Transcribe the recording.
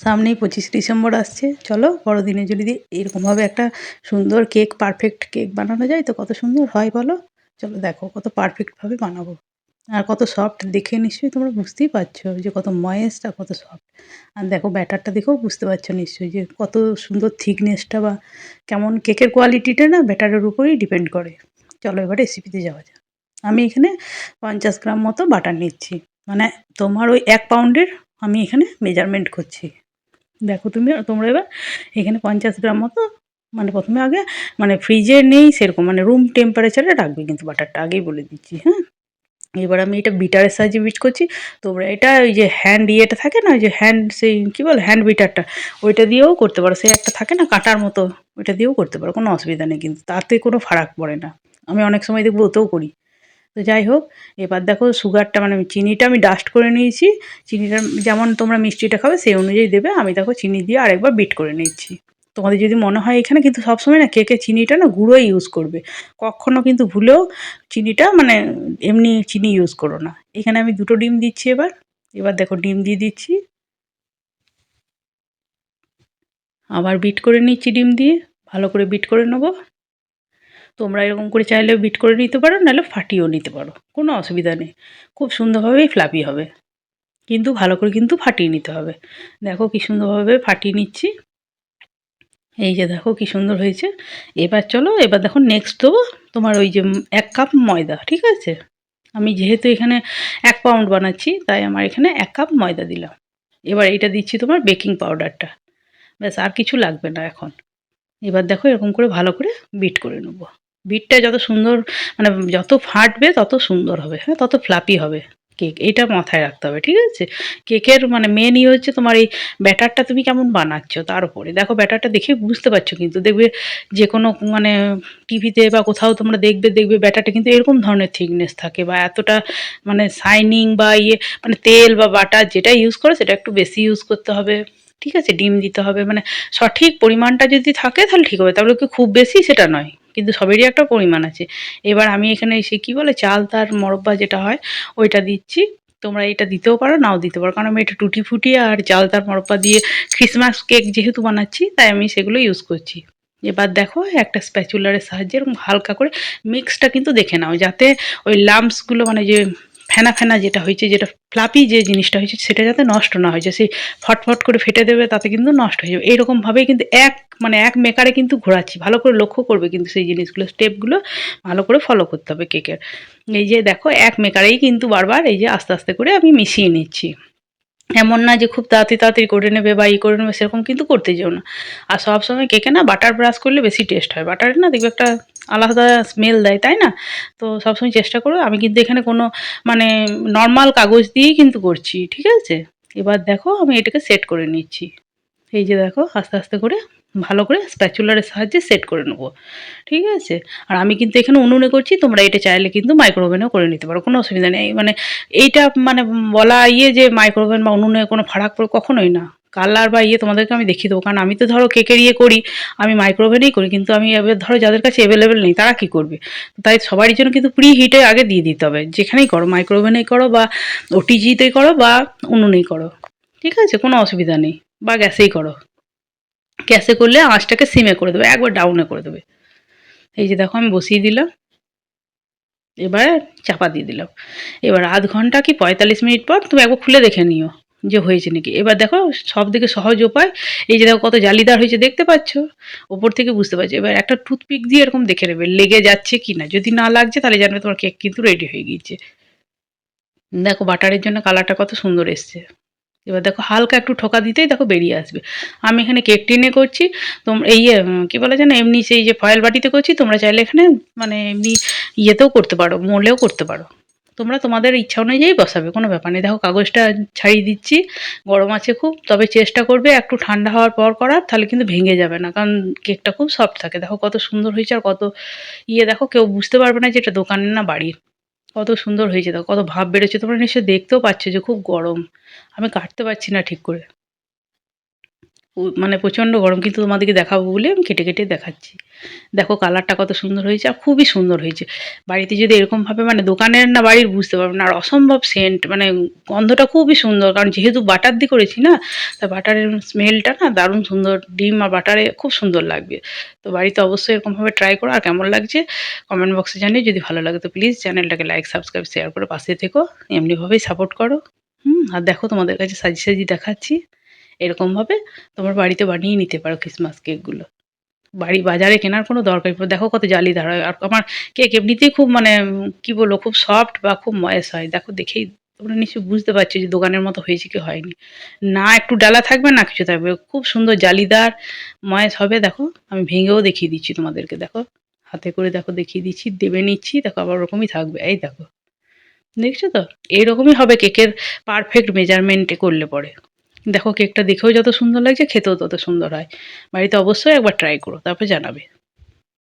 সামনেই পঁচিশ ডিসেম্বর আসছে। চলো বড়দিনে যদি এরকমভাবে একটা সুন্দর কেক পারফেক্ট কেক বানানো যায়। তো কত সুন্দর হয় বলো? চলো দেখো কত পারফেক্টভাবে বানাবো। আর কত সফট দেখে নিশ্চয়ই তোমরা বুঝতেই পারছ যে কত ময়েস্ট কত সফট আর দেখো ব্যাটারটা দেখেও বুঝতে পারছ নিশ্চয়ই যে কত সুন্দর থিকনেসটা বা কেমন কেকের কোয়ালিটিটা না ব্যাটারের উপরেই ডিপেন্ড করে। চলো এবার রেসিপিতে যাওয়া যাক। আমি এখানে পঞ্চাশ গ্রাম মতো বাটার নিচ্ছি। মানে তোমার ওই এক পাউন্ডের আমি এখানে মেজারমেন্ট করছি। দেখো তুমি, তোমরা এবার এখানে পঞ্চাশ গ্রাম মতো মানে প্রথমে আগে মানে ফ্রিজে নেই সেরকম মানে রুম টেম্পারেচারে রাখবে কিন্তু বাটারটা আগেই বলে দিচ্ছি হ্যাঁ? এবার আমি এটা বিটারের সাহায্যে বিট করছি, তোমরা এটা ওই যে হ্যান্ড ইয়েটা থাকে না, ওই যে হ্যান্ড সেই কী বল হ্যান্ড বিটারটা ওইটা দিয়েও করতে পারো, সেই একটা থাকে না কাটার মতো, ওইটা দিয়েও করতে পারো, কোনো অসুবিধা নেই কিন্তু, তাতে কোনো ফারাক পড়ে না। আমি অনেক সময় দেখব ওতেও করি। তো যাই হোক, এবার দেখো সুগারটা মানে চিনিটা আমি ডাস্ট করে নিয়েছি। চিনিটা যেমন তোমরা মিষ্টিটা খাবে সেই অনুযায়ী দেবে। আমি দেখো চিনি দিয়ে আরেকবার বিট করে নিচ্ছি। তোমাদের যদি মনে হয় এখানে কিন্তু সবসময় না কেকে চিনিটা না গুঁড়োই ইউজ করবে। কখনো কিন্তু ভুলেও চিনিটা মানে এমনি চিনি ইউজ করো না। এখানে আমি দুটো ডিম দিচ্ছি এবার। এবার দেখো ডিম দিয়ে দিচ্ছি। আবার বিট করে নিচ্ছি ডিম দিয়ে। ভালো করে বিট করে নেব। তোমরা এরকম করে চাইলেও বিট করে নিতে পারো, নাহলে ফাটিয়েও নিতে পারো। কোনো অসুবিধা নেই। খুব সুন্দরভাবেই ফ্লাপি হবে। কিন্তু ভালো করে কিন্তু ফাটিয়ে নিতে হবে। দেখো কী সুন্দরভাবে ফাটিয়ে নিচ্ছি। এই যে দেখো কী সুন্দর হয়েছে। এবার চলো, এবার দেখো নেক্সট দেবো তোমার ওই যে এক কাপ ময়দা, ঠিক আছে? আমি যেহেতু এখানে এক পাউন্ড বানাচ্ছি, তাই আমার এখানে এক কাপ ময়দা দিলাম। এবার এটা দিচ্ছি তোমার বেকিং পাউডারটা ব্যাস, আর কিছু লাগবে না এখন। এবার দেখো এরকম করে ভালো করে বিট করে নেব। বিটটা যত সুন্দর মানে যত ফাটবে তত সুন্দর হবে হ্যাঁ? তত ফ্লাপি হবে। কেক এইটা মাথায় রাখতে হবে, ঠিক আছে? কেকের মানে মেন ইয়ে হচ্ছে তোমার এই ব্যাটারটা তুমি কেমন বানাচ্ছ তার উপরে। দেখো ব্যাটারটা দেখে বুঝতে পারছ কিন্তু, দেখবে যে কোনো মানে টিভিতে বা কোথাও তোমরা দেখবে দেখবে ব্যাটারটা কিন্তু এরকম ধরনের থিকনেস থাকে বা এতটা মানে শাইনিং বা ইয়ে মানে তেল বা বাটার যেটা ইউজ করো সেটা একটু বেশি ইউজ করতে হবে। ঠিক আছে, ডিম দিতে হবে। মানে সঠিক পরিমাণটা যদি থাকে, তাহলে ঠিক হবে। তাহলে কি খুব বেশি? সেটা নয়। কিন্তু সবেরই একটা পরিমাণ আছে। এবার আমি এখানে এসে কী বলে, চাল, তার, মরব্বা যেটা হয়, ওইটা দিচ্ছি। তোমরা এটা দিতেও পারো, নাও দিতে পারো। কারণ আমি এটা টুটি ফুটি আর চাল, তার, মরব্বা দিয়ে ক্রিসমাস কেক যেহেতু বানাচ্ছি, তাই আমি সেগুলো ইউজ করছি। এবার দেখো, একটা স্প্যাচুলারের সাহায্যে এরকম হালকা করে মিক্সটা কিন্তু দেখে নাও। যাতে ওই লাম্পসগুলো মানে যে ফেনা ফেনা যেটা হয়েছে, যেটা ফ্লাপি যে জিনিসটা হয়েছে, সেটা যাতে নষ্ট না হয়, যে সেই ফটফট করে ফেটে দেবে, তাতে কিন্তু নষ্ট হয়ে যাবে। এইরকমভাবেই কিন্তু এক মানে এক মেকারে কিন্তু ঘোরাচ্ছি। ভালো করে লক্ষ্য করবে কিন্তু সেই জিনিসগুলো স্টেপগুলো ভালো করে ফলো করতে হবে কেকের। এই যে দেখো, এক মেকারেই কিন্তু বারবার এই যে আস্তে আস্তে করে আমি মিশিয়ে নিচ্ছি। এমন না যে খুব তাড়াতাড়ি তাড়াতাড়ি করে নেবে বা ই করে নেবে, সেরকম কিন্তু করতে যেও না। আর সব সময় কেকে না বাটার ব্রাশ করলে বেশি টেস্ট হয়। বাটারে না দেখবে একটা আলাদা স্মেল দেয়, তাই না? তো সবসময় চেষ্টা করো। আমি কিন্তু এখানে কোনো মানে নর্মাল কাগজ দিয়েই কিন্তু করছি, ঠিক আছে? এবার দেখো আমি এটাকে সেট করে নিচ্ছি। এই যে দেখো, আস্তে আস্তে করে ভালো করে স্প্যাচুলারের সাহায্যে সেট করে নেব। ঠিক আছে? আর আমি কিন্তু এখানে উনুনে করছি, তোমরা এটা চাইলে কিন্তু মাইক্রোওভেনও করে নিতে পারো, কোনো অসুবিধা নেই। মানে এইটা মানে বলা ইয়ে যে মাইক্রোওভেন বা উনুনে কোনো ফারাক পড়ে কখনোই না। কালার বা ইয়ে তোমাদেরকে আমি দেখিয়ে দেবো, কারণ আমি তো ধরো কেকের ইয়ে করি, আমি মাইক্রোওভেনেই করি, কিন্তু আমি এবার ধরো যাদের কাছে অ্যাভেলেবেল নেই, তারা কী করবে? তাই সবারই জন্য কিন্তু প্রি হিটে আগে দিয়ে দিতে হবে। যেখানেই করো মাইক্রোওভেনেই করো বা ওটিজিতেই করো বা উনুনেই করো। ঠিক আছে? কোনো অসুবিধা নেই। বা গ্যাসেই করো। গ্যাসে করলে আঁচটাকে সিমে করে দেবে, একবার ডাউনে করে দেবে। এই যে দেখো আমি বসিয়ে দিলাম, এবার চাপা দিয়ে দিলাম। এবার আধ ঘণ্টা কি পঁয়তাল্লিশ মিনিট পর তুমি একবার খুলে দেখে নিও যে হয়েছে নাকি। এবার দেখো সব থেকে সহজ উপায়, এই যে দেখো কত জালিদার হয়েছে দেখতে পাচ্ছ? ওপর থেকে বুঝতে পারছ। এবার একটা টুথপিক দিয়ে এরকম দেখে নেবে, লেগে যাচ্ছে কি না। যদি না লাগছে তাহলে জানবে তোমার কেক কিন্তু রেডি হয়ে গিয়েছে। দেখো বাটারের জন্য কালারটা কত সুন্দর এসছে। এবার দেখো হালকা একটু ঠোকা দিতেই দেখো বেরিয়ে আসবে। আমি এখানে কেক টিনে করছি। তোমরা এই কী বলে যেন, এমনি সেই যে ফয়েল বাটিতে করছি, তোমরা চাইলে এখানে মানে এমনি ইয়েতেও করতে পারো, মোলেও করতে পারো। তোমরা তোমাদের ইচ্ছা অনুযায়ী বসাবে, কোনো ব্যাপার নেই। দেখো কাগজটা ছাড়িয়ে দিচ্ছি, গরম আছে খুব, তবে চেষ্টা করবে একটু ঠান্ডা হওয়ার পর করার, তাহলে কিন্তু ভেঙে যাবে না, কারণ কেকটা খুব সফট থাকে। দেখো কত সুন্দর হয়েছে আর কত ইয়ে দেখো কেউ বুঝতে পারবে না যে এটা দোকানের না বাড়ির। কত সুন্দর হয়েছে দেখো, কত ভাব বেড়েছে তোমরা নিশ্চয়ই দেখতেও পাচ্ছ যে খুব গরম। আমি কাটতে পারছি না ঠিক করে। মানে প্রচণ্ড গরম, কিন্তু তোমাদেরকে দেখাবো বলে আমি কেটে কেটে দেখাচ্ছি। দেখো কালারটা কত সুন্দর হয়েছে আর খুবই সুন্দর হয়েছে। বাড়িতে যদি এরকমভাবে মানে দোকানের না বাড়ির বুঝতে পারবে না, আর অসম্ভব সেন্ট মানে গন্ধটা খুবই সুন্দর, কারণ যেহেতু বাটার দিয়ে করেছি না, তা বাটারের স্মেলটা না দারুণ সুন্দর, ডিম আর বাটারে খুব সুন্দর লাগবে। তো বাড়িতে অবশ্যই এরকমভাবে ট্রাই করো, আর কেমন লাগছে কমেন্ট বক্সে জানিয়ে যদি ভালো লাগে তো প্লিজ চ্যানেলটাকে লাইক সাবস্ক্রাইব শেয়ার করে পাশে থেকো, এমনিভাবেই সাপোর্ট করো। হুম, আর দেখো তোমাদের কাছে সাজি সাজি দেখাচ্ছি। এরকমভাবে তোমার বাড়িতে বানিয়ে নিতে পারো ক্রিসমাস কেকগুলো বাড়ি বাজারে কেনার কোনো দরকার দেখো কত জালিদার হয় আর আমার কেক এমনিতেই খুব মানে কি বলব, খুব সফট বা খুব ময়েস হয়। দেখো, দেখেই তোমরা নিশ্চয়ই বুঝতে পারছ যে দোকানের মতো হয়েছে কি হয়নি। না একটু ডালা থাকবে, না কিছু থাকবে। খুব সুন্দর জালিদার ময়েস হবে, দেখো। আমি ভেঙেও দেখিয়ে দিচ্ছি তোমাদেরকে, দেখো। হাতে করে, দেখো, দেখিয়ে দিচ্ছি, দেবে নিচ্ছি, দেখো, আবার ওরকমই থাকবে। এই দেখো। দেখছ তো? এইরকমই হবে কেকের পারফেক্ট মেজারমেন্টে করলে পরে। দেখো কেকটা দেখেও যত সুন্দর লাগছে, খেতেও তত সুন্দর হয়। বাড়িতে অবশ্যই একবার ট্রাই করো, তারপর জানাবে।